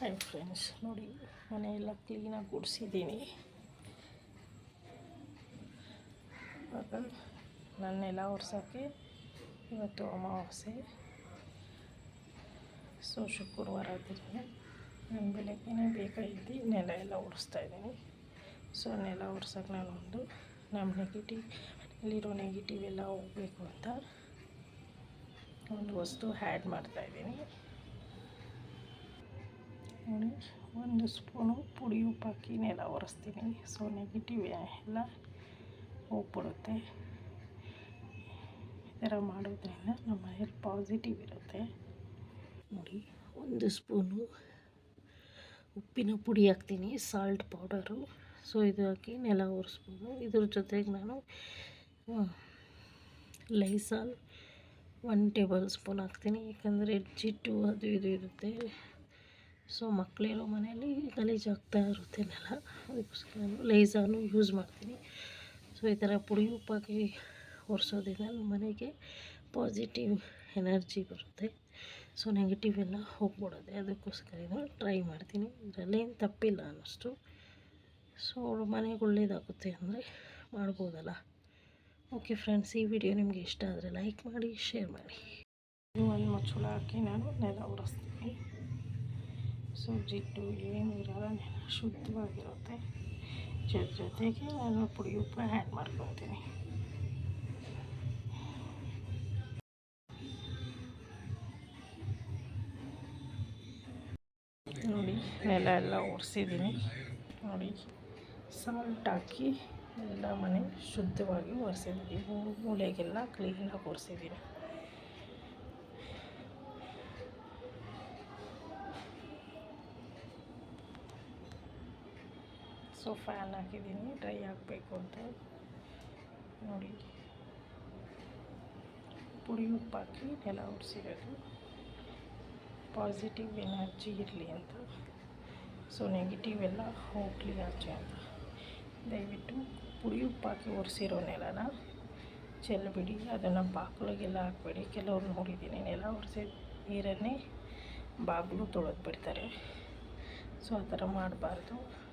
Hi friends ನೋಡಿ, ಮನೆಯೆಲ್ಲ ಕ್ಲೀನಾಗಿ ಗುಡಿಸಿದ್ದೀನಿ. ಇವಾಗ ನನ್ನ ನೆಲ ಒರೆಸೋಕ್ಕೆ ಇವತ್ತು ಅಮಾವಾಸ್ಯೆ. ಸೊ ಶುಕ್ರವಾರ ಆದ್ದರಿಂದ ನಾನು ಬೆಳಗ್ಗೆನೇ ಬೇಕಾಗಿದ್ದು ನೆಲ ಎಲ್ಲ ಒರೆಸ್ತಾ ಇದ್ದೀನಿ. ಸೊ ನೆಲ ಒರ್ಸೋಕೆ ನಾನೊಂದು ನಮ್ಮ ನೆಗೆಟಿವ್ ಅಲ್ಲಿರೋ ನೆಗೆಟಿವ್ ಎಲ್ಲ ಹೋಗಬೇಕು ಅಂತ ಒಂದು ವಸ್ತು ಹ್ಯಾಡ್ ಮಾಡ್ತಾಯಿದ್ದೀನಿ ನೋಡಿ, ಒಂದು ಸ್ಪೂನು ಪುಡಿ ಉಪ್ಪು ಹಾಕಿ ನೆಲ ಒರೆಸ್ತೀನಿ. ಸೊ ನೆಗೆಟಿವ್ ಎಲ್ಲ ಹೋಗ್ಬಿಡುತ್ತೆ. ಈ ಥರ ಮಾಡೋದ್ರಿಂದ ನಮ್ಮ ಮನೇಲಿ ಪಾಸಿಟಿವ್ ಇರುತ್ತೆ. ನೋಡಿ, ಒಂದು ಸ್ಪೂನು ಉಪ್ಪಿನ ಪುಡಿ ಹಾಕ್ತೀನಿ ಸಾಲ್ಟ್ ಪೌಡರು ಸೊ ಇದು ಹಾಕಿ ನೆಲ ಒರೆಸ್ಬೋದು. ಇದ್ರ ಜೊತೆಗೆ ನಾನು ಲೈಸಾಲ್ ಒನ್ ಟೇಬಲ್ ಸ್ಪೂನ್ ಹಾಕ್ತೀನಿ. ಯಾಕಂದರೆ ಜಿಟ್ಟು ಅದು ಇದು ಇರುತ್ತೆ. ಸೊ ಮಕ್ಕಳಿರೋ ಮನೆಯಲ್ಲಿ ಗಲೀಜಾಗ್ತಾ ಇರುತ್ತೆ ನೆಲ. ಅದಕ್ಕೋಸ್ಕರ ನಾನು ಲೈಸಾನು ಯೂಸ್ ಮಾಡ್ತೀನಿ. ಸೊ ಈ ಥರ ಪುಡಿ ಉಪ್ಪಾಕಿ ಒರೆಸೋದ್ರಿಂದ ನಮ್ಮ ಮನೆಗೆ ಪಾಸಿಟಿವ್ ಎನರ್ಜಿ ಬರುತ್ತೆ. ಸೊ ನೆಗೆಟಿವ್ ಎಲ್ಲ ಹೋಗ್ಬಿಡೋದೆ. ಅದಕ್ಕೋಸ್ಕರ ಇದು ಟ್ರೈ ಮಾಡ್ತೀನಿ. ಇದರಲ್ಲೇನು ತಪ್ಪಿಲ್ಲ ಅನ್ನೋಷ್ಟು. ಸೊ ಮನೆಗೆ ಒಳ್ಳೇದಾಗುತ್ತೆ ಅಂದರೆ ಮಾಡ್ಬೋದಲ್ಲ. ಓಕೆ ಫ್ರೆಂಡ್ಸ್, ಈ ವಿಡಿಯೋ ನಿಮಗೆ ಇಷ್ಟ ಆದರೆ ಲೈಕ್ ಮಾಡಿ, ಶೇರ್ ಮಾಡಿ. ಒಂದು ಮುಚ್ಚಳ ಹಾಕಿ ನಾನು ನೆಲ ಒರೆಸ್ತೀನಿ. ಸೊ ಏನೂ ಏನು ಇರೋಲ್ಲ ನೆಲ ಶುದ್ಧವಾಗಿರುತ್ತೆ. ಜೊತೆ ಜೊತೆಗೆ ನಾನು ಪುಡಿ ಉಪ್ಪು ಆ್ಯಡ್ ಮಾಡ್ಕೊತೀನಿ. ನೋಡಿ, ನೆಲ ಎಲ್ಲ ಒರೆಸಿದ್ದೀನಿ. ನೋಡಿ ಸಾಲ್ಟ್ ಹಾಕಿ ಎಲ್ಲ ಮನೆ ಶುದ್ಧವಾಗಿ ಒರೆಸಿದ್ದೀನಿ. ಮೂಳೆಗೆಲ್ಲ ಕ್ಲೀನಾಗಿ ಒರೆಸಿದ್ದೀನಿ. ಸೊ ಫ್ಯಾನ್ ಹಾಕಿದ್ದೀನಿ ಡ್ರೈ ಆಗಬೇಕು ಅಂತ. ನೋಡಿ. ಪುಡಿ ಉಪ್ಪು ಹಾಕಿ ನೆಲ ಒರೆಸಿರೋದು ಪಾಸಿಟಿವ್ ಎನರ್ಜಿ ಇರಲಿ ಅಂತ. ಸೊ ನೆಗೆಟಿವ್ ಎಲ್ಲ ಹೋಗಲಿ ಆಚೆ ಅಂತ. ದಯವಿಟ್ಟು ಪುಡಿ ಉಪ್ಪು ಹಾಕಿ ಒರೆಸಿರೋ ನೆಲನ ಚೆಲ್ಲಬಿಡಿ ಅದನ್ನು ಬಾಗಿಲಿಗೆಲ್ಲ ಹಾಕಬೇಡಿ. ಕೆಲವ್ರು ನೋಡಿದ್ದೀನಿ ನೆಲ ಒರೆಸಿ ನೀರನ್ನೇ ಬಾಗಿಲು ತೊಳೆದು ಬಿಡ್ತಾರೆ. ಸೊ ಆ ಥರ ಮಾಡಬಾರ್ದು.